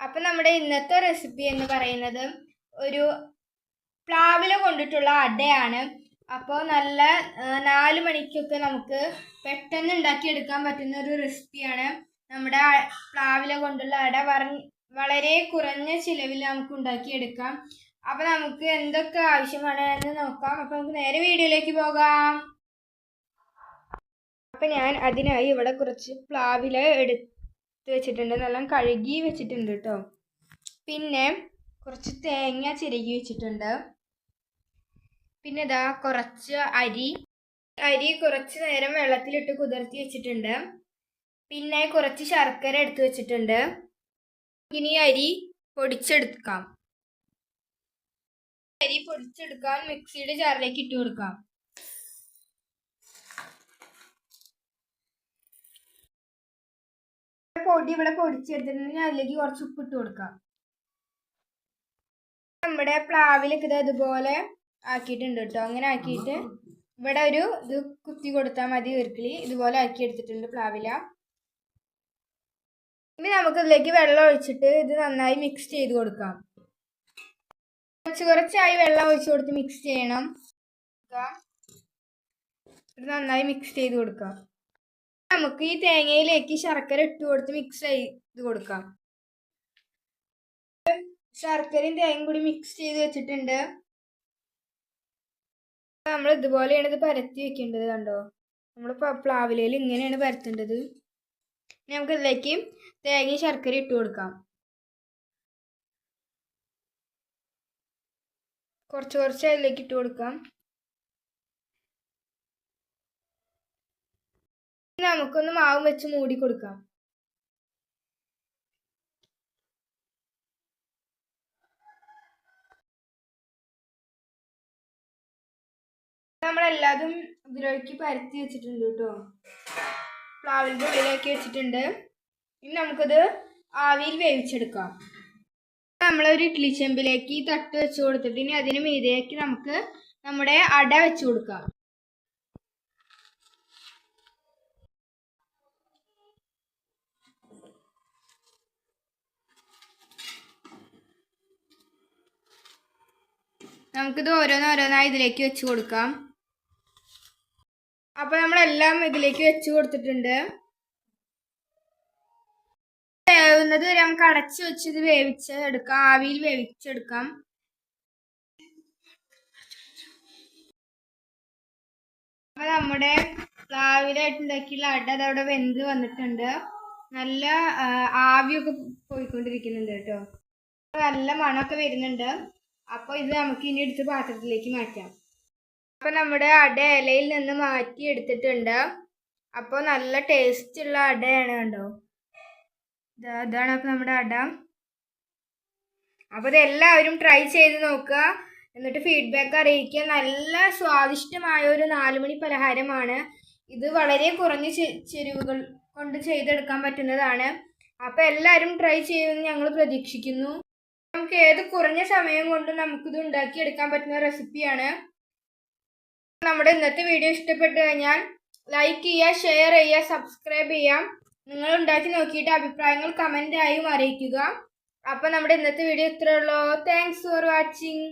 അപ്പം നമ്മുടെ ഇന്നത്തെ റെസിപ്പി എന്ന് പറയുന്നത് ഒരു പ്ലാവില കൊണ്ടിട്ടുള്ള അടയാണ്. അപ്പോൾ നല്ല നാല് മണിക്കൊക്കെ നമുക്ക് പെട്ടെന്ന് ഉണ്ടാക്കിയെടുക്കാൻ പറ്റുന്ന ഒരു റെസിപ്പിയാണ് നമ്മുടെ പ്ലാവില കൊണ്ടുള്ള അട വളരെ കുറഞ്ഞ ചിലവിൽ നമുക്ക് ഉണ്ടാക്കിയെടുക്കാം. അപ്പം നമുക്ക് എന്തൊക്കെ ആവശ്യമാണ് എന്ന് നോക്കാം. അപ്പം നമുക്ക് നേരെ വീഡിയോയിലേക്ക് പോകാം. അപ്പം ഞാൻ അതിനായി ഇവിടെ കുറച്ച് പ്ലാവില എടുത്ത് വെച്ചിട്ടുണ്ട്. നല്ല കഴുകി വെച്ചിട്ടുണ്ട് കേട്ടോ പിന്നെ കുറച്ച് തേങ്ങ ചിരകി വെച്ചിട്ടുണ്ട്. പിന്നെ ഇതാ കുറച്ച് അരി. അരി കുറച്ച് നേരം വെള്ളത്തിലിട്ട് കുതിർത്തി വെച്ചിട്ടുണ്ട്. പിന്നെ കുറച്ച് ശർക്കര എടുത്ത് വെച്ചിട്ടുണ്ട്. ഇനി അരി പൊടിച്ചെടുക്കാം. അരി പൊടിച്ചെടുക്കാൻ മിക്സിയുടെ ജാറിലേക്ക് ഇട്ട് കൊടുക്കാം. പൊടി ഇവിടെ പൊടിച്ചെടുത്തിട്ടുണ്ടെങ്കിൽ അതിലേക്ക് കുറച്ച് ഉപ്പ് ഇട്ട് കൊടുക്കാം. നമ്മുടെ പ്ലാവിലൊക്കെ ഇത് ഇതുപോലെ ആക്കിയിട്ടുണ്ട് കേട്ടോ. അങ്ങനെ ആക്കിയിട്ട് ഇവിടെ ഒരു ഇത് കുത്തി കൊടുത്താൽ മതി ഉരുക്കിളി ഇതുപോലെ ആക്കി എടുത്തിട്ടുണ്ട് പ്ലാവില. ഇനി നമുക്ക് ഇതിലേക്ക് വെള്ളം ഒഴിച്ചിട്ട് ഇത് നന്നായി മിക്സ് ചെയ്ത് കൊടുക്കാം. കുറച്ച് കുറച്ചായി വെള്ളം ഒഴിച്ച് കൊടുത്ത് മിക്സ് ചെയ്യണം. നന്നായി മിക്സ് ചെയ്ത് കൊടുക്കാം. നമുക്ക് ഈ തേങ്ങയിലേക്ക് ശർക്കര ഇട്ട് കൊടുത്ത് മിക്സ് ചെയ്ത് കൊടുക്കാം. ശർക്കരയും തേങ്ങയും കൂടി മിക്സ് ചെയ്ത് വെച്ചിട്ടുണ്ട്. നമ്മൾ ഇതുപോലെയാണ് ഇത് പരത്തി വെക്കേണ്ടത് കണ്ടോ? നമ്മൾ പ്ലാവിലയിൽ ഇങ്ങനെയാണ് പരത്തേണ്ടത്. ഇനി നമുക്ക് ഇതിലേക്ക് തേങ്ങയും ശർക്കര ഇട്ട് കൊടുക്കാം. കുറച്ച് കുറച്ച് അതിലേക്ക് ഇട്ട് കൊടുക്കാം. നമുക്കൊന്ന് മാവും വെച്ച് മൂടി കൊടുക്കാം. നമ്മളെല്ലാതും ഇതിലേക്ക് പരത്തി വെച്ചിട്ടുണ്ട് കേട്ടോ. പ്ലാവിന്റെ ഉള്ളിലേക്ക് വെച്ചിട്ടുണ്ട്. ഇനി നമുക്കത് ആവിയിൽ വേവിച്ചെടുക്കാം. നമ്മളൊരു ഇഡ്ലി ചെമ്പിലേക്ക് തട്ട് വെച്ച് കൊടുത്തിട്ട് ഇനി അതിന് മീതേക്ക് നമുക്ക് നമ്മുടെ അട വെച്ച് കൊടുക്കാം. നമുക്കിത് ഓരോന്നോരോന്നായി ഇതിലേക്ക് വെച്ച് കൊടുക്കാം. അപ്പോൾ നമ്മളെല്ലാം ഇതിലേക്ക് വെച്ച് കൊടുത്തിട്ടുണ്ട്. വേവുന്നത് വരെ നമുക്ക് അടച്ച് വെച്ച് ഇത് വേവിച്ച് എടുക്കാം. ആവിയിൽ വേവിച്ചെടുക്കാം അപ്പോൾ നമ്മുടെ പ്ലാവിലായിട്ടുണ്ടാക്കിയുള്ള അട അതവിടെ വെന്ത് വന്നിട്ടുണ്ട്. നല്ല ആവിയൊക്കെ പോയിക്കൊണ്ടിരിക്കുന്നുണ്ട് കേട്ടോ. നല്ല മണമൊക്കെ വരുന്നുണ്ട്. അപ്പോൾ ഇത് നമുക്ക് ഇനി എടുത്ത് പാത്രത്തിലേക്ക് മാറ്റാം. അപ്പോൾ നമ്മുടെ അട ഇലയിൽ നിന്ന് മാറ്റി എടുത്തിട്ടുണ്ട്. അപ്പോൾ നല്ല ടേസ്റ്റ് ഉള്ള അടയാണ് കണ്ടോ? ഇതാണ് അപ്പോൾ നമ്മുടെ അട. അപ്പോൾ ഇതെല്ലാവരും ട്രൈ ചെയ്ത് നോക്കുക. എന്നിട്ട് ഫീഡ്ബാക്ക് അറിയിക്കുക. നല്ല സ്വാദിഷ്ടമായ ഒരു നാലുമണി പലഹാരമാണ്. ഇത് വളരെ കുറഞ്ഞ ചേരുവകൾ കൊണ്ട് ചെയ്തെടുക്കാൻ പറ്റുന്നതാണ്. അപ്പോൾ എല്ലാവരും ട്രൈ ചെയ്യുമെന്ന് ഞങ്ങൾ പ്രതീക്ഷിക്കുന്നു. നമുക്ക് ഏത് കുറഞ്ഞ സമയം കൊണ്ട് നമുക്കിത് ഉണ്ടാക്കിയെടുക്കാൻ പറ്റുന്ന റെസിപ്പിയാണ് നമ്മുടെ ഇന്നത്തെ വീഡിയോ ഇഷ്ടപ്പെട്ടു കഴിഞ്ഞാൽ ലൈക്ക് ചെയ്യുക ഷെയർ ചെയ്യുക സബ്സ്ക്രൈബ് ചെയ്യാം നിങ്ങൾ ഉണ്ടാക്കി നോക്കിയിട്ട് അഭിപ്രായങ്ങൾ കമന്റായും അറിയിക്കുക. അപ്പോൾ നമ്മുടെ ഇന്നത്തെ വീഡിയോ ഇത്രയുള്ളൂ താങ്ക്സ് ഫോർ വാച്ചിങ്